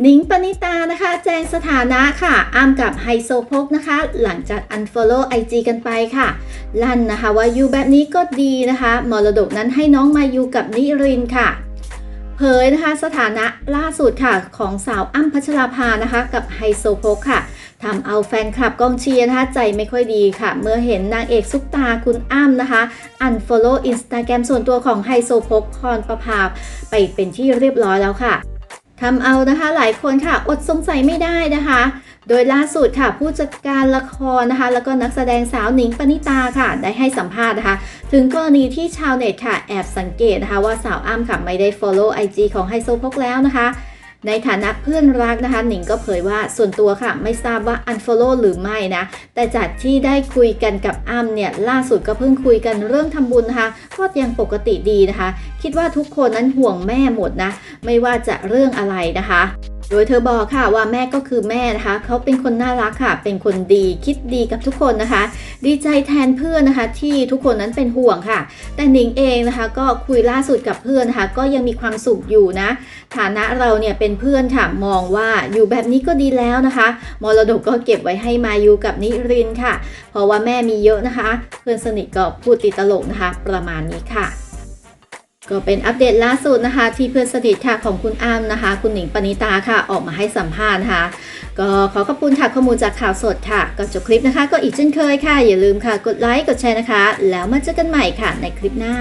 หนิงปณิตานะคะ แจ้งสถานะค่ะอ้ามกับไฮโซโพกนะคะ หลังจาก unfollow IG กันไปค่ะ ลั่นนะคะว่าอยู่แบบนี้ก็ดีนะคะ มรดกนั้นให้น้องมาอยู่กับนิรินค่ะ เผยนะคะสถานะล่าสุดค่ะ ของสาวอ้ำพัชราภานะคะ กับไฮโซโพกค่ะทำเอาแฟนคลับกองเชียร์นะคะใจไม่ค่อยดีค่ะ เมื่อเห็นนางเอกซุปตาคุณอ้ำนะคะ unfollow Instagram ส่วนตัวของไฮโซโพกพรประภาไปเป็นที่เรียบร้อยแล้วค่ะ ทำเอานะคะหลายคนค่ะอดสงสัยไม่ได้นะคะ โดยล่าสุดค่ะผู้จัดการละครนะคะ แล้วก็นักแสดงสาวหนิงปณิตาค่ะ ได้ให้สัมภาษณ์นะคะ ถึงกรณีที่ชาวเน็ตค่ะแอบสังเกตนะคะว่าสาวอ้ำค่ะไม่ได้ follow IG ของไฮโซพกแล้วนะคะ ในฐานะเพื่อนรักนะคะหนิงก็เผยว่าส่วนตัวค่ะ ไม่ทราบว่า unfollow หรือไม่นะ แต่จากที่ได้คุยกันกับอ้ำเนี่ย ล่าสุดก็เพิ่งคุยกันเรื่องทำบุญนะคะก็ยังปกติดีนะคะ คิดว่าทุกคนนั้นห่วงแม่หมดนะ ไม่ว่าจะเรื่องอะไรนะคะ โดยเธอบอกค่ะว่าแม่ก็คือแม่นะคะ เขาเป็นคนน่ารักค่ะ เป็นคนดีคิดดีกับทุกคนนะคะ ดีใจแทนเพื่อนนะคะ ที่ทุกคนนั้นเป็นห่วงค่ะ แต่หนิงเองนะคะ ก็คุยล่าสุดกับเพื่อนนะคะ ก็ยังมีความสุขอยู่นะ ฐานะเราเนี่ยเป็นเพื่อนค่ะมองว่าอยู่แบบนี้ก็ดีแล้วนะคะมรดกก็เก็บไว้ให้มาอยู่กับนิรินค่ะ เพราะว่าแม่มีเยอะนะคะ เพื่อนสนิทก็พูดติดตลกนะคะ ประมาณนี้ค่ะ ก็เป็นอัปเดตล่าสุดนะคะ ที่เพื่อนสนิทค่ะของคุณอ้ำนะคะ คุณหนิงปณิตาค่ะออกมาให้สัมภาษณ์นะคะ ก็ขอขอบคุณค่ะข้อมูลจากข่าวสดค่ะก็จบคลิปนะคะ ก็อีกเช่นเคยค่ะ อย่าลืมค่ะกดไลค์กดแชร์นะคะ แล้วมาเจอกันใหม่ค่ะในคลิปหน้า